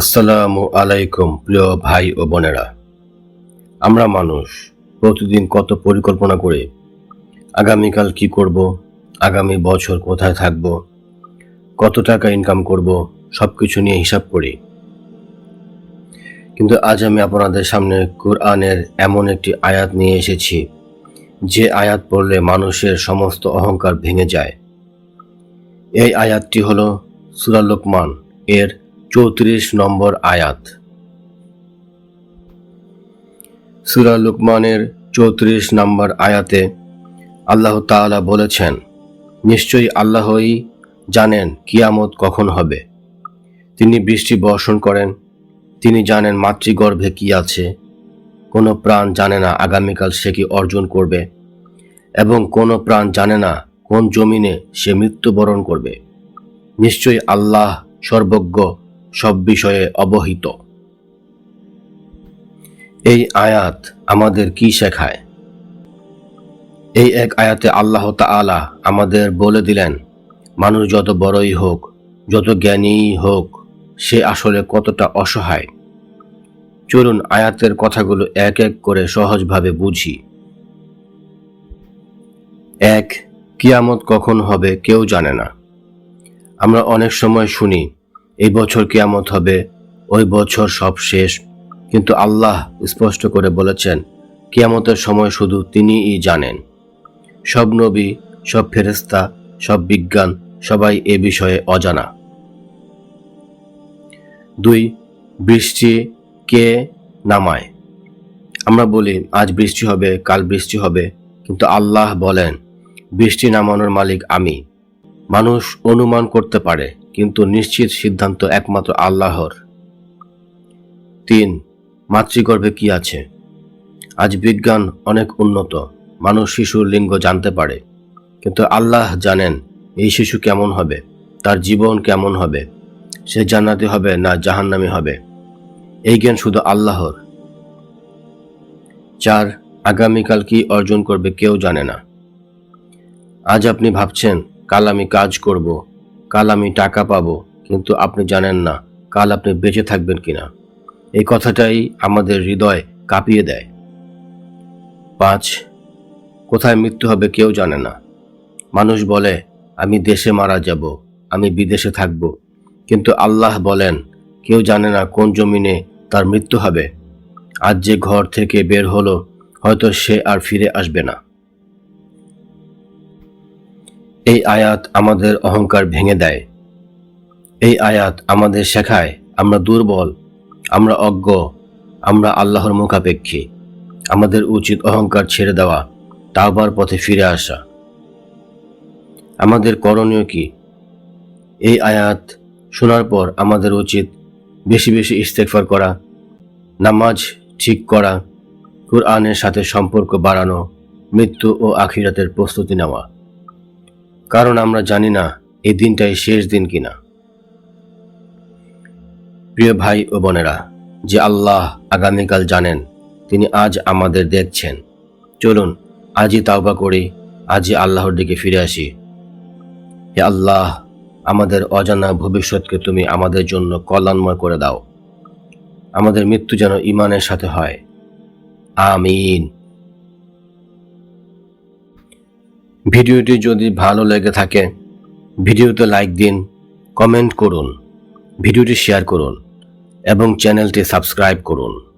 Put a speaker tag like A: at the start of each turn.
A: আসসালামু আলাইকুম, প্রিয় ভাই ও বোনেরা। আমরা মানুষ, প্রতিদিন কত পরিকল্পনা করে, আগামীকাল কি করব, আগামী বছর কোথায় থাকব, কত টাকা ইনকাম করব সব কিছু নিয়ে হিসাব করি। কিন্তু আজ আমি আপনাদের সামনে কোরআনের এমন একটি আয়াত নিয়ে এসেছি, যে আয়াত পড়লে মানুষের সমস্ত অহংকার ভেঙে যায়। এই আয়াতটি হলো সুরা লোকমান, এর চৌত্রিশ নম্বর আয়াত। সুরা লুকমানের চৌত্রিশ নম্বর আয়াতে আল্লাহ তাআলা বলেছেন, নিশ্চয়ই আল্লাহই জানেন কিয়ামত কখন হবে। তিনি বৃষ্টি বর্ষণ করেন, তিনি জানেন মাতৃগর্ভে কি আছে, কোনো প্রাণ জানে না আগামীকাল সে কি অর্জন করবে, এবং কোনো প্রাণ জানে না কোন জমিনে সে মৃত্যুবরণ করবে। নিশ্চয়ই আল্লাহ সর্বজ্ঞ সব বিষয়ে অবহিত। এই আয়াত আমাদের কি শেখায়? এই এক আয়াতে আল্লাহ তাআলা আমাদের বলে দিলেন, মানুষ যত বড়ই হোক, যত জ্ঞানীই হোক, সে আসলে কতটা অসহায়। চলুন আয়াতের কথাগুলো এক এক করে সহজভাবে বুঝি। এক, কিয়ামত কখন হবে কেউ জানে না। আমরা অনেক সময় শুনি এই বছর কিয়ামত হবে, ওই বছর সব শেষ। কিন্তু আল্লাহ স্পষ্ট করে বলেছেন, কিয়ামতের সময় শুধু তিনিই জানেন। সব নবী, সব ফেরেস্তা সব বিজ্ঞান, সবাই এ বিষয়ে অজানা। দুই, বৃষ্টি কে নামায়? আমরা বলি, আজ বৃষ্টি হবে, কাল বৃষ্টি হবে, কিন্তু আল্লাহ বলেন, বৃষ্টি নামানোর মালিক আমি। মানুষ অনুমান করতে পারে কিন্তু নিশ্চিত সিদ্ধান্ত একমাত্র আল্লাহর। তিন, মাতৃগর্ভে কি আছে? আজ বিজ্ঞান অনেক উন্নত, মানুষ শিশুর লিঙ্গ জানতে পারে, কিন্তু আল্লাহ জানেন এই শিশু কেমন হবে, তার জীবন কেমন হবে, সে জান্নাতি হবে না জাহান্নামি হবে। এই জ্ঞান শুধু আল্লাহর। চার, আগামীকাল কি অর্জন করবে কেউ জানে না। আজ আপনি ভাবছেন, কাল আমি কাজ করব কাল আমি টাকা পাবো, কিন্তু আপনি জানেন না কাল আপনি বেঁচে থাকবেন কিনা। এই কথাটাই আমাদের হৃদয় কাঁপিয়ে দেয়। পাঁচ, কোথায় মৃত্যু হবে কেউ জানে না। মানুষ বলে, আমি দেশে মারা যাব, আমি বিদেশে থাকব। কিন্তু আল্লাহ বলেন, কেউ জানে না কোন জমিনে তার মৃত্যু হবে। আজ যে ঘর থেকে বের হলো, হয়তো সে আর ফিরে আসবে না। এই আয়াত আমাদের অহংকার ভেঙে দেয়। এই আয়াত আমাদের শেখায় আমরা দুর্বল, আমরা অজ্ঞ, আমরা আল্লাহর মুখাপেক্ষী। আমাদের উচিত অহংকার ছেড়ে দেওয়া, তাওবার পথে ফিরে আসা। আমাদের করণীয় কি? এই আয়াত শোনার পর আমাদের উচিত বেশি বেশি ইস্তেকফার করা, নামাজ ঠিক করা, কুরআনের সাথে সম্পর্ক বাড়ানো, মৃত্যু ও আখিরাতের প্রস্তুতি নেওয়া। কারণ আমরা জানি না এই দিনটাই শেষ দিন কিনা। প্রিয় ভাই ও বোনেরা, যে আল্লাহ আগামীকাল জানেন, তিনি আজ আমাদের দেখছেন। চলুন, আজই তাওবা করি, আজই আল্লাহর দিকে ফিরে আসি। হে আল্লাহ, আমাদের অজানা ভবিষ্যৎকে তুমি আমাদের জন্য কল্যাণময় করে দাও। আমাদের মৃত্যু যেন ইমানের সাথে হয়। আমিন। ভিডিওটি যদি ভালো লেগে থাকে, ভিডিওতে লাইক দিন, কমেন্ট করুন, ভিডিওটি শেয়ার করুন, এবং চ্যানেলটি সাবস্ক্রাইব করুন।